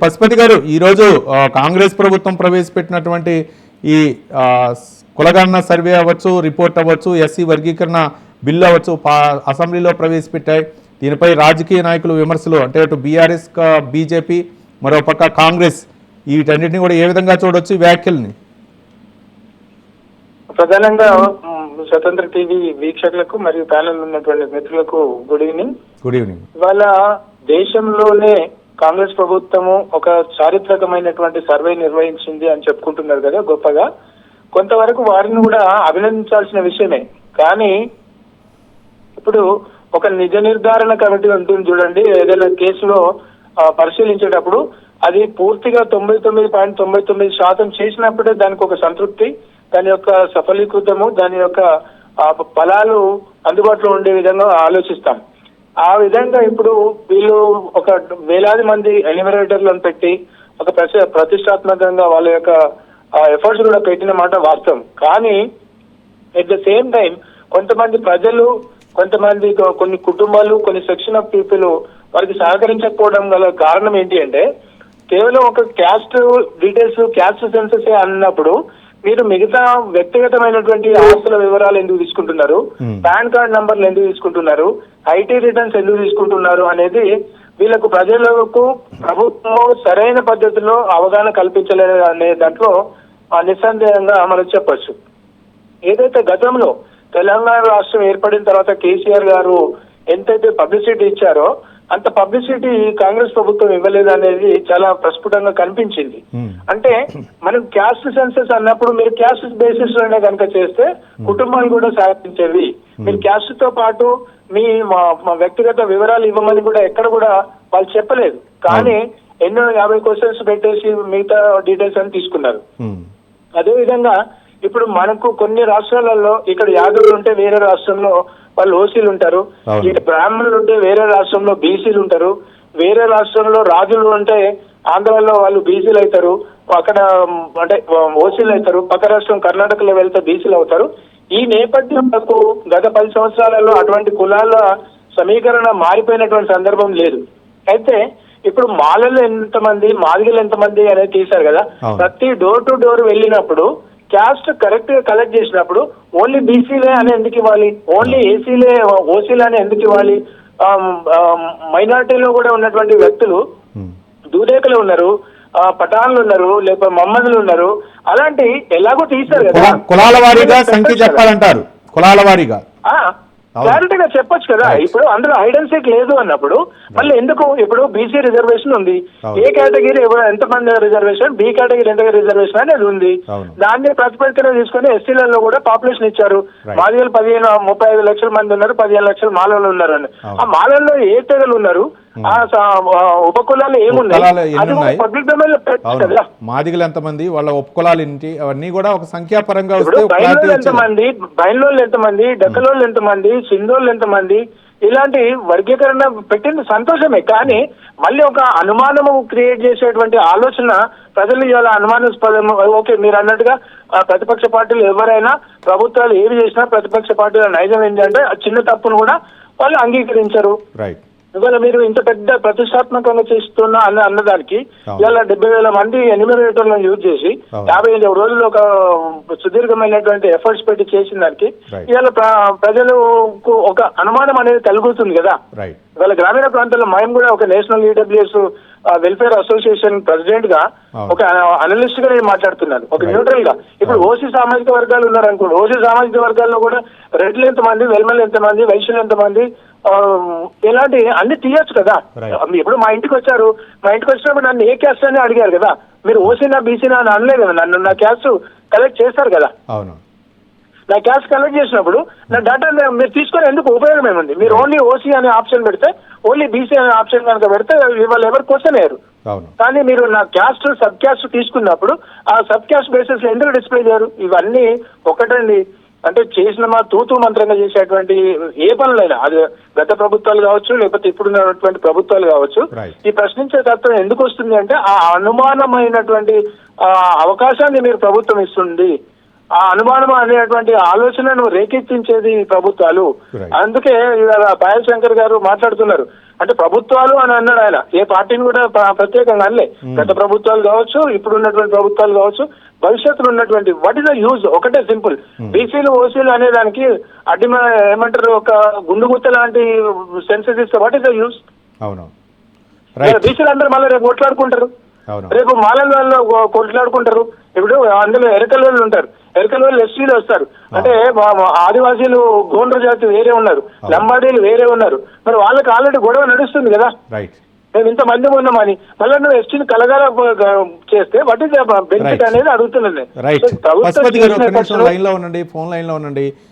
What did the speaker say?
పశుపతి గారు ఈరోజు కాంగ్రెస్ ప్రభుత్వం ప్రవేశపెట్టినటువంటి ఈ కులగణన సర్వే అవ్వచ్చు రిపోర్ట్ అవ్వచ్చు ఎస్సీ వర్గీకరణ బిల్లు అవ్వచ్చు అసెంబ్లీలో ప్రవేశపెట్టాయి. దీనిపై రాజకీయ నాయకులు విమర్శలు అంటే అటు బీఆర్ఎస్ బీజేపీ మరోపక్క కాంగ్రెస్ వీటన్నిటిని కూడా ఏ విధంగా చూడొచ్చు వ్యాఖ్యల్ని? ప్రధానంగా స్వతంత్ర టీవీ వీక్షకులకు మరియు ప్యానల్ ఉన్నటువంటి మిత్రులకు గుడ్ ఈవినింగ్. Good evening. ఇవాళ దేశంలోనే కాంగ్రెస్ ప్రభుత్వము ఒక చారిత్రకమైనటువంటి సర్వే నిర్వహించింది అని చెప్పుకుంటున్నారు కదా గొప్పగా. కొంతవరకు వారిని కూడా అభినందించాల్సిన విషయమే. కానీ ఇప్పుడు ఒక నిజ నిర్ధారణ కమిటీ ఉంటుంది చూడండి ఏదైనా కేసులో పరిశీలించేటప్పుడు అది పూర్తిగా తొంభై తొమ్మిది పాయింట్ తొంభై తొమ్మిది శాతం చేసినప్పుడే దానికి ఒక సంతృప్తి దాని యొక్క సఫలీకృతము దాని యొక్క ఫలాలు అందుబాటులో ఉండే విధంగా ఆలోచిస్తాం. ఆ విధంగా ఇప్పుడు వీళ్ళు ఒక వేలాది మంది ఎన్యూమరేటర్లను పెట్టి ఒక ప్రతిష్టాత్మకంగా వాళ్ళ యొక్క ఎఫర్ట్స్ కూడా పెట్టిన మాట వాస్తవం. కానీ ఎట్ ద సేమ్ టైం కొంతమంది ప్రజలు కొంతమంది కొన్ని కుటుంబాలు కొన్ని సెక్షన్ ఆఫ్ పీపుల్ వారికి సహకరించకపోవడం గల కారణం ఏంటి అంటే కేవలం ఒక క్యాస్ట్ డీటెయిల్స్ క్యాస్ట్ సెన్సెస్ అన్నప్పుడు మీరు మిగతా వ్యక్తిగతమైనటువంటి ఆస్తుల వివరాలు ఎందుకు తీసుకుంటున్నారు? Hmm. పాన్ కార్డ్ నంబర్లు ఎందుకు తీసుకుంటున్నారు? ఐటీ రిటర్న్స్ ఎందుకు తీసుకుంటున్నారు అనేది వీళ్ళకు ప్రజలకు ప్రభుత్వం సరైన పద్ధతిలో అవగాహన కల్పించలేదు అనే దాంట్లో నిస్సందేహంగా మనం చెప్పొచ్చు. ఏదైతే గతంలో తెలంగాణ రాష్ట్రం ఏర్పడిన తర్వాత కేసీఆర్ గారు ఎంతైతే పబ్లిసిటీ ఇచ్చారో అంత పబ్లిసిటీ కాంగ్రెస్ ప్రభుత్వం ఇవ్వలేదు అనేది చాలా ప్రస్ఫుటంగా కనిపించింది. Hmm. అంటే మనం క్యాస్ట్ సెన్సెస్ అన్నప్పుడు మీరు క్యాస్ట్ బేసిస్లోనే కనుక చేస్తే కుటుంబాలు కూడా సహకరించేవి మీరు క్యాస్ట్తో పాటు మీ మా- వ్యక్తిగత వివరాలు ఇవ్వమని కూడా ఎక్కడ కూడా వాళ్ళు చెప్పలేదు. కానీ ఎన్నో యాభై క్వశ్చన్స్ పెట్టేసి మిగతా డీటెయిల్స్ అని తీసుకున్నారు. ఉమ్. అదే విధంగా ఇప్పుడు మనకు కొన్ని రాష్ట్రాలలో ఇక్కడ యాదవులు ఉంటే వేరే రాష్ట్రంలో వాళ్ళు ఓసీలు ఉంటారు. ఇక్కడ బ్రాహ్మణులు ఉంటే వేరే రాష్ట్రంలో బీసీలు ఉంటారు. వేరే రాష్ట్రంలో రాజులు ఉంటే ఆంధ్రాలో వాళ్ళు బీసీలు అవుతారు. అక్కడ అంటే ఓసీలు అవుతారు. పక్క రాష్ట్రం కర్ణాటకలో వెళ్తే బీసీలు అవుతారు. ఈ నేపథ్యంలో గత పది సంవత్సరాలలో అటువంటి కులాల సమీకరణ మారిపోయినటువంటి సందర్భం లేదు. అయితే ఇప్పుడు మాలలు ఎంతమంది మాదిగలు ఎంతమంది అనేది తీశారు కదా. ప్రతి డోర్ టు డోర్ వెళ్ళినప్పుడు క్యాస్ట్ కరెక్ట్గా కలెక్ట్ చేసినప్పుడు ఓన్లీ బీసీలే అని ఎందుకు ఇవ్వాలి ఓన్లీ ఏసీలే ఓసీలే అని ఎందుకు ఇవ్వాలి మైనార్టీలో కూడా ఉన్నటువంటి వ్యక్తులు. దూదేకలు ఉన్నారు పఠాన్లు ఉన్నారు లేకపోతే మమ్మదులు ఉన్నారు అలాంటి ఎలాగో తీశారు కదా కుల- కులాల వారీగా సంఖ్య. చెప్పాలంటారు కులాల వారీగా. క్లారిటీగా చెప్పొచ్చు కదా. ఇప్పుడు అందులో ఐడెన్సీకి లేదు అన్నప్పుడు మళ్ళీ ఎందుకు ఇప్పుడు బీసీ రిజర్వేషన్ ఉంది. ఏ కేటగిరీ ఎవరు ఎంతమంది రిజర్వేషన్ బి కేటగిరీ ఎంత రిజర్వేషన్ అనేది ఉంది. దాన్ని ప్రతిపత్తిగా తీసుకొని ఎస్సీలలో కూడా పాపులేషన్ ఇచ్చారు. మాదిగలు పదిహేను ముప్పై ఐదు లక్షల మంది ఉన్నారు పదిహేను లక్షల మాలలు ఉన్నారు అని. ఆ మాలల్లో ఏ తెగలు ఉన్నారు ఉపకులాలు ఏమున్నాయి? పబ్లిక్ డొమైన్లో మాదిగలు ఎంతమంది వాళ్ళ ఉపకులాలు ఏంటి? అవన్నీ కూడా ఒక సంఖ్యాపరంగా వస్తే వచ్చేది. ఎంతమంది బయలుళ్ళు ఎంతమంది డక్కలోళ్ళు ఎంతమంది సింధోళ్ళు ఎంతమంది ఇలాంటి వర్గీకరణ పెట్టింది సంతోషమే. కానీ మళ్ళీ ఒక అనుమానము క్రియేట్ చేసేటువంటి ఆలోచన ప్రజలు ఇవాళ అనుమానాస్పదం ఓకే మీరు అన్నట్టుగా ప్రతిపక్ష పార్టీలు ఎవరైనా ప్రభుత్వాలు ఏవి చేసినా ప్రతిపక్ష పార్టీల నైజం ఏంటంటే ఆ చిన్న తప్పును కూడా వాళ్ళు అంగీకరించరు. రైట్ ఇవాళ మీరు ఇంత పెద్ద ప్రతిష్టాత్మకంగా చేస్తున్న అన్న అన్నదానికి. ఇవాళ డెబ్బై వేల మంది ఎన్యూమరేటర్లను యూజ్ చేసి. యాభై ఐదు రోజులు ఒక సుదీర్ఘమైనటువంటి ఎఫర్ట్స్ పెట్టి చేసిన దానికి. ఇవాళ ప్ర- ప్రజలకు ఒక అనుమానం అనేది కలుగుతుంది కదా ఇవాళ గ్రామీణ ప్రాంతాల్లో మేము కూడా ఒక నేషనల్ ఈడబ్ల్యూఎస్ వెల్ఫేర్ అసోసియేషన్ ప్రెసిడెంట్గా. ఒక అనలిస్ట్గా నేను మాట్లాడుతున్నాను ఒక. న్యూట్రల్గా ఇప్పుడు. ఓసీ సామాజిక వర్గాలు ఉన్నారు అనుకోండి ఓసీ సామాజిక వర్గాల్లో కూడా రెడ్లు ఎంతమంది వెల్మలు ఎంతమంది వైశ్యులు ఎంతమంది ఇలాంటి అన్ని తీయొచ్చు కదా. ఇప్పుడు మా ఇంటికి వచ్చారు మా ఇంటికి వచ్చినప్పుడు నన్ను ఏ క్యాస్ట్ అని అడిగారు కదా మీరు ఓసీనా బీసీనా అని అనలేదు కదా నన్ను నా క్యాస్ట్ కలెక్ట్ చేస్తారు కదా నా క్యాష్ కలెక్ట్ చేసినప్పుడు నా డేటా మీరు తీసుకొని ఎందుకు ఉపయోగం ఏముంది? మీరు ఓన్లీ ఓసీ అనే ఆప్షన్ పెడితే ఓన్లీ బీసీ అనే ఆప్షన్ కనుక పెడితే వాళ్ళు ఎవరు క్వశ్చన్ అయ్యారు కానీ మీరు నా క్యాస్ట్ సబ్ క్యాస్ట్ తీసుకున్నప్పుడు ఆ సబ్ క్యాస్ట్ బేసిస్లో ఎందుకు డిస్ప్లే చేయరు? ఇవన్నీ ఒకటండి. అంటే చేసిన మా తూతూ మంత్రంగా చేసేటువంటి ఏ పనులైనా అది గత ప్రభుత్వాలు కావచ్చు లేకపోతే ఇప్పుడున్నటువంటి ప్రభుత్వాలు కావచ్చు. ఈ ప్రశ్నించే తత్వం ఎందుకు వస్తుంది అంటే ఆ అనుమానమైనటువంటి అవకాశాన్ని మీరు ప్రభుత్వం ఇస్తుంది. ఆ అనుమానం అనేటువంటి ఆలోచనను రేకెత్తించేది ప్రభుత్వాలు. అందుకే ఇవాళ పాయల్ శంకర్ గారు మాట్లాడుతున్నారు. అంటే ప్రభుత్వాలు అని అన్నాడు ఆయన. ఏ పార్టీని కూడా ప్ర- ప్రత్యేకంగా అనలే. గత ప్రభుత్వాలు కావచ్చు ఇప్పుడు ఉన్నటువంటి ప్రభుత్వాలు కావచ్చు భవిష్యత్తులో ఉన్నటువంటి వాట్ ఇస్ ద యూజ్ ఒకటే సింపుల్. బీసీలు ఓసీలు అనే దానికి అడ్డి ఏమంటారు ఒక గుండుగుత్త లాంటి సెన్సెస్ ఇస్తే వాట్ ఇస్ ద యూజ్ అవును. బీసీలు అందరూ మళ్ళీ రేపు కొట్లాడుకుంటారు రేపు మాలల వాళ్ళు కొట్లాడుకుంటారు. ఇప్పుడు అందులో ఎరకల వాళ్ళు ఉంటారు. ఎరకల వాళ్ళు ఎస్టీలు వస్తారు. అంటే ఆదివాసీలు గోండ్ర జాతి వేరే ఉన్నారు. లంబాడీలు వేరే ఉన్నారు. మరి వాళ్ళకి ఆల్రెడీ గొడవ నడుస్తుంది కదా. మేము ఇంత మంది ఉన్నామని మళ్ళీ నువ్వు ఎస్టీని కలగాల చేస్తే వాట్ ఇస్ బెనిఫిట్. అనేది అడుగుతున్నాను లైన్లో ఉండండి ఫోన్ లైన్లో ఉండండి.